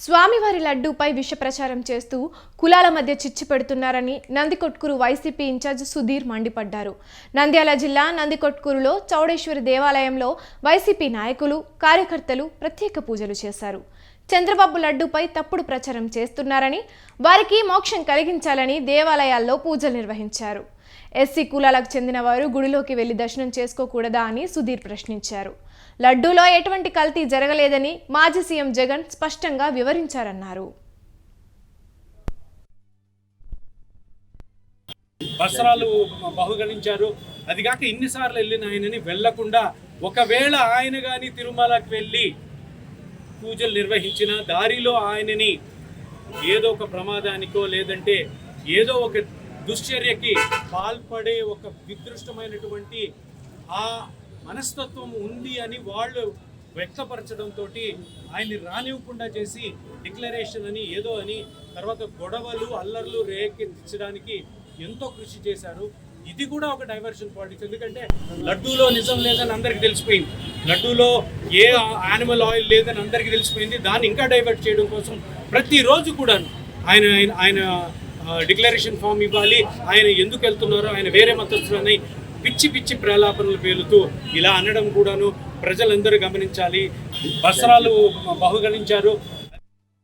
స్వామివారి లడ్డూపై విష ప్రచారం చేస్తూ కులాల మధ్య చిచ్చు పెడుతున్నారని నందికొట్కూరు వైసీపీ ఇన్ఛార్జ్ సుధీర్ మండిపడ్డారు. నంద్యాల జిల్లా నందికొట్కూరులో చౌడేశ్వరి దేవాలయంలో వైసీపీ నాయకులు కార్యకర్తలు ప్రత్యేక పూజలు చేశారు. చంద్రబాబు లడ్డూపై తప్పుడు ప్రచారం చేస్తున్నారని వారికి మోక్షం కలిగించాలని దేవాలయాల్లో పూజలు నిర్వహించారు. ఎస్సీ కులాలకు చెందిన వారు గుడిలోకి వెళ్ళి దర్శనం చేసుకోకూడదా అని సుధీర్ ప్రశ్నించారు. లడ్డూలో ఎటువంటి కల్తీ జరగలేదని మాజీ సీఎం జగన్ స్పష్టంగా వివరించారన్నారు. వస్త్రాలు బహుగణించారు. అది కాక ఇన్నిసార్లు వెళ్ళిన ఆయనని వెళ్ళకుండా ఒకవేళ ఆయన కానీ తిరుమలకి వెళ్ళి పూజలు నిర్వహించిన దారిలో ఆయనని ఏదో ఒక ప్రమాదానికో లేదంటే ఏదో ఒక దుశ్చర్యకి పాల్పడే ఒక విదృష్టమైనటువంటి ఆ మనస్తత్వం ఉంది అని వాళ్ళు వ్యక్తపరచడంతో ఆయన్ని రానివ్వకుండా చేసి డిక్లరేషన్ అని ఏదో అని తర్వాత గొడవలు అల్లర్లు రేకెత్తించడానికి ఎంతో కృషి చేశారు. ఇది కూడా ఒక డైవర్షన్ పాలిటిక్స్ ఎందుకంటే లడ్డూలో నిజం లేదని అందరికీ తెలిసిపోయింది. లడ్డూలో ఏ యానిమల్ ఆయిల్ లేదని అందరికీ తెలిసిపోయింది. దాన్ని ఇంకా డైవర్ట్ చేయడం కోసం ప్రతిరోజు కూడా ఆయన- ఆయన డిక్లరేషన్ ఫామ్ ఇవ్వాలి. ఆయన ఎందుకు వెళ్తున్నారో ఆయన వేరే మతస్థులని పిచ్చి పిచ్చి ప్రలాపనలు పేలుతూ ఇలా అనడం కూడాను ప్రజలందరూ గమనించాలి. వస్త్రాలు బహుగణించారు.